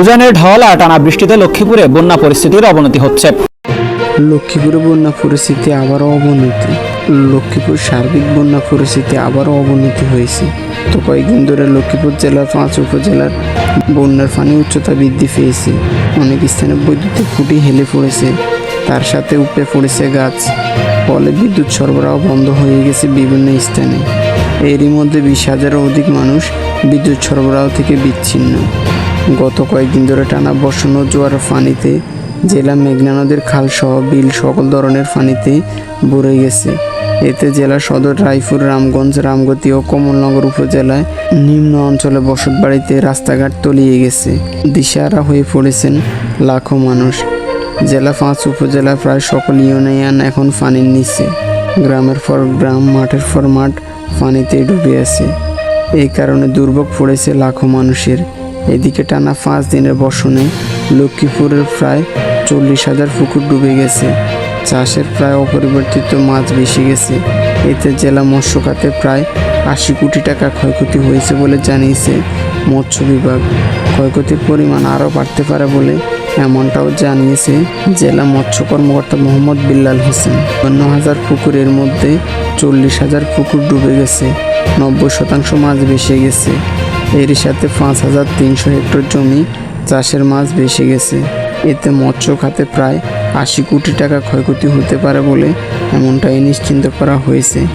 উজানের ঢল আর টানা বৃষ্টিতে লক্ষ্মীপুরে বন্যা পরিস্থিতির অবনতি হচ্ছে। লক্ষ্মীপুরে বন্যা পরিস্থিতি আবারও অবনতি। লক্ষ্মীপুর সার্বিক বন্যা পরিস্থিতি আবারও অবনতি হয়েছে। তো কয়েকদিন ধরে লক্ষ্মীপুর জেলার পাঁচ উপজেলার বন্যার পানি উচ্চতা বৃদ্ধি পেয়েছে। অনেক স্থানে বৈদ্যুতিক খুঁটি হেলে পড়েছে। তার সাথে উপড়ে পড়েছে গাছ। ফলে বিদ্যুৎ সরবরাহ বন্ধ হয়ে গেছে বিভিন্ন স্থানে। এরই মধ্যে বিশ হাজারের অধিক মানুষ বিদ্যুৎ সরবরাহ থেকে বিচ্ছিন্ন। গত কয়েকদিন ধরে টানা বর্ষণ ও জোয়ারের পানিতে জেলা মেঘনা নদীর খাল সহ বিল সকল ধরনের পানিতে ভরে গেছে। এতে জেলা সদর রায়পুর, রামগঞ্জ, রামগতি ও কমলনগর উপজেলায় নিম্ন অঞ্চলে বসতবাড়িতে রাস্তাঘাট তলিয়ে গেছে। দিশাহারা হয়ে পড়েছেন লাখো মানুষ। জেলা পাঁচ উপজেলা প্রায় সকল ইউনিয়ন এখন পানির নিচে। গ্রামের পর গ্রাম, মাঠের পর মাঠ পানিতে ডুবে আছে। এই কারণে দুর্ভোগ পড়েছে লাখো মানুষের। এদিকে টানা পাঁচ দিনের বর্ষণে লক্ষ্মীপুরের প্রায় চল্লিশ হাজার পুকুর ডুবে গেছে। চাষের প্রায় অপরিবর্তিত মাছ বেশি গেছে। এতে জেলা মৎস্য খাতে প্রায় আশি কোটি টাকা ক্ষয়ক্ষতি হয়েছে বলে জানিয়েছে মৎস্য বিভাগ। ক্ষয়ক্ষতির পরিমাণ আরও বাড়তে পারে বলে এমনটাও জানিয়েছে জেলা মৎস্য কর্মকর্তা মোহাম্মদ বিল্লাল হোসেন। অন্য হাজার পুকুরের মধ্যে চল্লিশ হাজার পুকুর ডুবে গেছে। নব্বই শতাংশ মাছ ভেসে গেছে। এর সাথে পাঁচ হাজার তিনশো হেক্টর জমি চাষের মাছ বেশি গেছে। এতে মৎস্য খাতে প্রায় আশি কোটি টাকা ক্ষয়ক্ষতি হতে পারে বলে এমনটাই নিশ্চিন্ত করা হয়েছে।